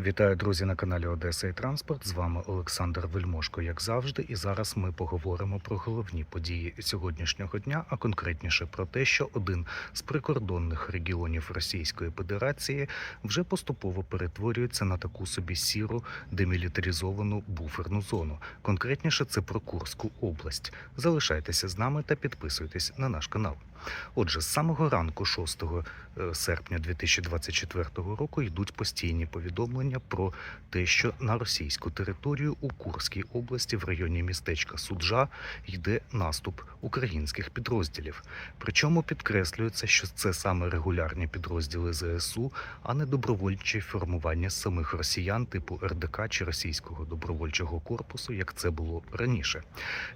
Вітаю, друзі, на каналі Одеса і Транспорт. З вами Олександр Вельмошко, як завжди. І зараз ми поговоримо про головні події сьогоднішнього дня, а конкретніше про те, що один з прикордонних регіонів Російської Федерації вже поступово перетворюється на таку собі сіру демілітаризовану буферну зону. Конкретніше це про Курську область. Залишайтеся з нами та підписуйтесь на наш канал. Отже, з самого ранку, 6 е, серпня 2024 року, йдуть постійні повідомлення про те, що на російську територію у Курській області в районі містечка Суджа йде наступ українських підрозділів. Причому підкреслюється, що це саме регулярні підрозділи ЗСУ, а не добровольчі формування самих росіян типу РДК чи російського добровольчого корпусу, як це було раніше.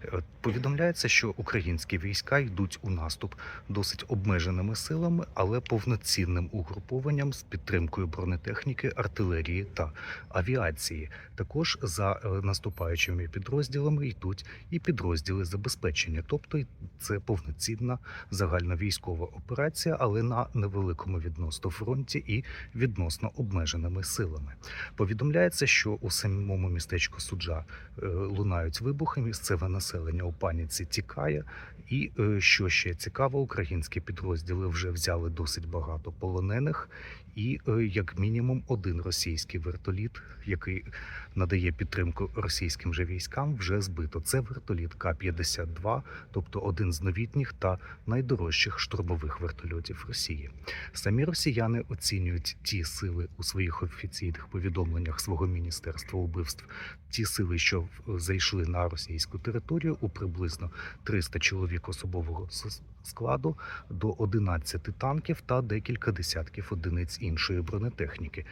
Е, Повідомляється, що українські війська йдуть у наступ досить обмеженими силами, але повноцінним угрупованням з підтримкою бронетехніки, артилерії та авіації. Також за е, наступаючими підрозділами йдуть і підрозділи забезпечення, тобто це повноцінна загальновійськова операція, але на невеликому відносно фронті і відносно обмеженими силами. Повідомляється, що у самому містечку Суджа е, лунають вибухи. Місцеве населення у паніці тікає. І е, що ще цікаво, українські підрозділи вже взяли досить багато полонених, і е, як мінімум один російський вертоліт, який надає підтримку російським же військам, вже збито. Це вертоліт К-52, тобто один з новітніх та найдорожчих штурмових вертольотів Росії. Самі росіяни оцінюють ті сили у своїх офіційних повідомленнях свого міністерства убивств, ті сили, що зайшли на російську територію, у приблизно 300 чоловік особового с- складу до 11 танків та декілька десятків одиниць іншої бронетехніки.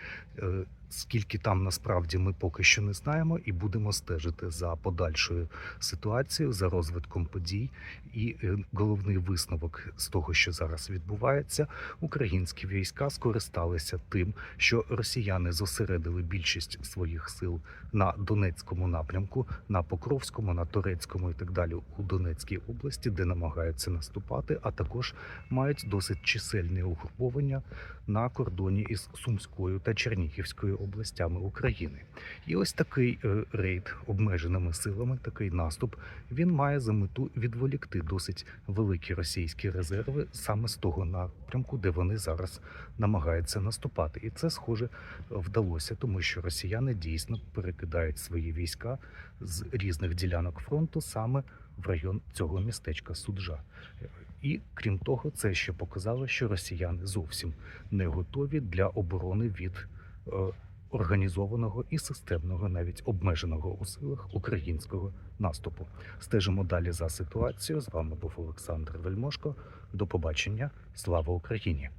Скільки там насправді ми поки що не знаємо, і будемо стежити за подальшою ситуацією, за розвитком подій. І е, головний висновок з того, що зараз відбувається, українські війська скористалися тим, що росіяни зосередили більшість своїх сил на Донецькому напрямку, на Покровському, на Торецькому і так далі у Донецькій області, де намагаються наступати, а також мають досить чисельне угруповання на кордоні із Сумською та Чернігівською областями України. І ось такий е, рейд обмеженими силами, такий наступ, він має за мету відволікти досить великі російські резерви саме з того напрямку, де вони зараз намагаються наступати. І це схоже вдалося, тому що росіяни дійсно перекидають свої війська з різних ділянок фронту саме в район цього містечка Суджа. І крім того, це ще показало, що росіяни зовсім не готові для оборони від е, організованого і системного, навіть обмеженого у силах українського наступу. Стежимо далі за ситуацією. З вами був Олександр Вельмошко. До побачення. Слава Україні!